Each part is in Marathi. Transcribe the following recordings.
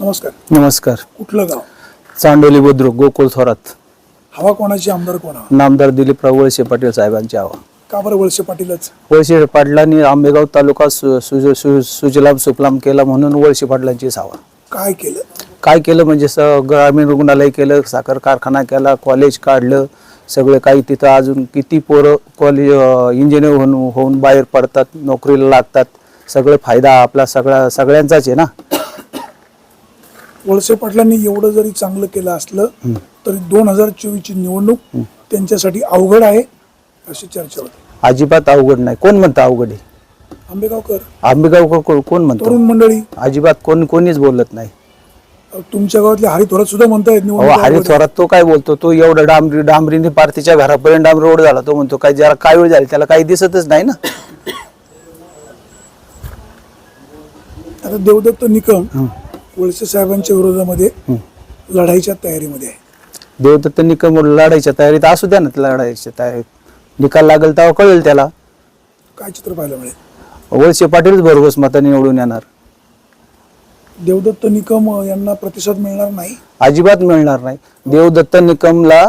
नमस्कार. नमस्कार. कुठलं गाव? चांडोली बुद्रुक गोकुळ थोरात. हवा कोणाची आमदार कोणा? नामदार दिलीपराव वळसे पाटील साहेबांची हवा. का बरं वळसे पाटीलच? वळसे पाटलांनी आंबेगाव तालुका सु- सु- सु- सुजलाम सुफलाम केला म्हणून वळसे पाटलांचीच हवा. काय केलं? काय केलं म्हणजे स ग्रामीण रुग्णालय केलं साखर कारखाना केला कॉलेज काढलं सगळं काही तिथं अजून किती पोरं कॉलेज इंजिनियर होऊन होऊन बाहेर पडतात नोकरीला लागतात सगळं फायदा आपला सगळा सगळ्यांचाच आहे ना? वळसे पाटलांनी एवढं जरी चांगलं केलं असलं तरी दोन हजार चोवीसची निवडणूक त्यांच्यासाठी अवघड आहे अशी चर्चा होती. अजिबात अवघड नाही. कोण म्हणतं अवघड आहे? आंबेगावकर. आंबेगाव को- कोण म्हणतो? तरुण मंडळी. अजिबात कोण कोणीच बोलत नाही. तुमच्या गावातले हरी थोरात सुद्धा म्हणतायत अहो निवडणूक हरी. थोरात तो काय बोलतो? तो एवढा डांबरी डांबरीने पार्टीच्या घरापर्यंत डांबरी रोड झाला. तो म्हणतो काय जरा काय वेळ झाली? त्याला काही दिसतच नाही ना. आता देवदत्त निकम वळसे साहेबांच्या विरोधामध्ये लढाईच्या तयारीमध्ये आहे. देवदत्त निकम लढायच्या तयारीत असू द्या ना त्या लढायच्या तयारीत. निकाल लागेल तेव्हा कळेल त्याला. काय चित्र पाहायला मिळेल? वळसे पाटीलच भरघोस मताने निवडून येणार. देवदत्त निकम यांना प्रतिसाद मिळणार नाही? अजिबात मिळणार नाही. देवदत्त निकमला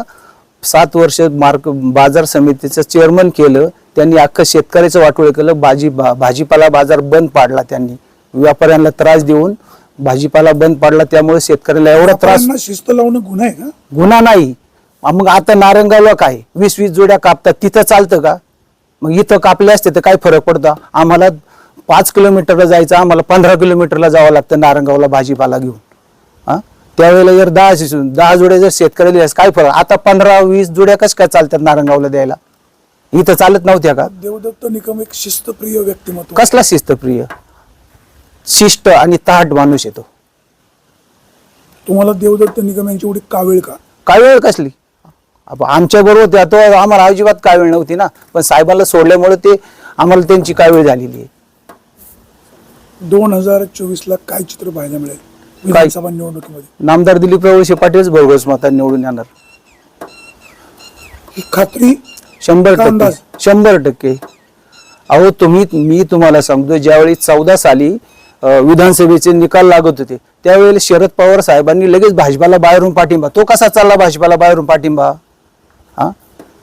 सात वर्ष मार्क बाजार समितीचं चेअरमन केलं. त्यांनी अख्खं शेतकऱ्याचं वाटोळ केलं. भाजी भाजीपाला बाजार बंद पाडला त्यांनी. व्यापाऱ्यांना त्रास देऊन भाजीपाला बंद पाडला त्यामुळे शेतकऱ्याला एवढा त्रास. शिस्त लावणं गुन्हा आहे का? गुन्हा नाही. आ मग आता नारंगावला काय? वीस वीस जोड्या कापतात तिथं चालतं का? मग इथं कापले असते तर काय फरक पडतो? आम्हाला पाच किलोमीटरला जायचं आम्हाला पंधरा किलोमीटरला जावं लागतं नारंगावला भाजीपाला घेऊन. हा? त्यावेळेला जर दहा शिसून दहा जोड्या जर शेतकऱ्याला दिल्यास काय फरक? आता पंधरा वीस जोड्या कशा काय चालतात नारंगावला द्यायला? इथं चालत नव्हत्या का? देवदत्त निकम एक शिस्तप्रिय व्यक्तिमत्व. कसला शिस्तप्रिय? शिष्ट आणि ताट माणूस येतो. तुम्हाला देवदत्त निकम यांची एवढी कावेळ का? काय वेळ कसली आमच्या बरोबर त्या तो आम्हाला अजिबात काय वेळ नव्हती ना. पण साहेबाला सोडल्यामुळे ते आम्हाला त्यांची काय वेळ झालेली आहे. दोन हजार चोवीस ला काय चित्र पाहायला मिळेल? विधानसभा निवडणुकीमध्ये. नामदार दिलीप वळसे पाटीलच भरघोस मतांनी निवडून येणार. ही खात्री शंभर टक्के. अंदाज? शंभर टक्के. अहो तुम्ही मी तुम्हाला सांगतो ज्यावेळी चौदा साली विधानसभेचे निकाल लागत होते. त्यावेळेला शरद पवार साहेबांनी लगेच भाजपाला बाहेरून पाठिंबा. तो कसा चालला भाजपाला बाहेरून पाठिंबा? हा?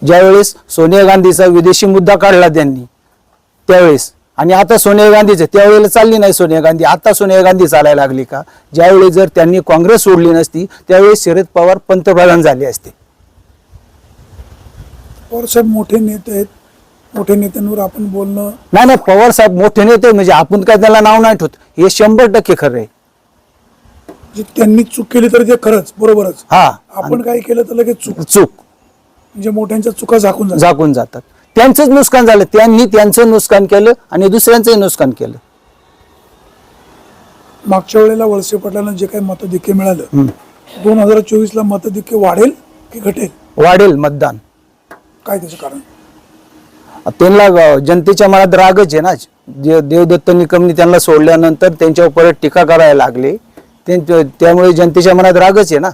ज्यावेळेस सोनिया गांधीचा विदेशी मुद्दा काढला त्यांनी त्यावेळेस. आणि आता सोनिया गांधीचं त्यावेळेला चालली नाही सोनिया गांधी. आता सोनिया गांधी चालायला लागली का? ज्यावेळी जर त्यांनी काँग्रेस सोडली नसती त्यावेळेस शरद पवार पंतप्रधान झाले असते. पवार साहेब मोठे नेते आहेत. मोठ्या नेत्यांवर आपण बोलणं नाही नाही पवार साहेब मोठे नेते म्हणजे आपण काय त्याला नाव नाही ठेवत. हे शंभर टक्के खरं आहे. जे त्यांनी चूक केली तर ते खरंच बरोबरच. हा. आपण काय केलं तर लगेच चूक. चूक. म्हणजे मोठ्यांच्या चुका झाकून जातात. झाकून जातात. त्यांचंच नुकसान झालं. त्यांनी त्यांचं नुकसान केलं आणि दुसऱ्यांचंही नुकसान केलं. मागच्या वेळेला वळसे पाटलांना जे काही मतधिक्य मिळालं हम्म. दोन हजार चोवीस ला मतधिक्य वाढेल की घटेल? वाढेल मतदान. काय त्याचं कारण? त्यांना जनतेच्या मनात रागच आहे ना. जे देवदत्त निकमनी त्यांना सोडल्यानंतर त्यांच्यावर परत टीका करायला लागली. त्यां- त्यामुळे जनतेच्या मनात रागच आहे ना.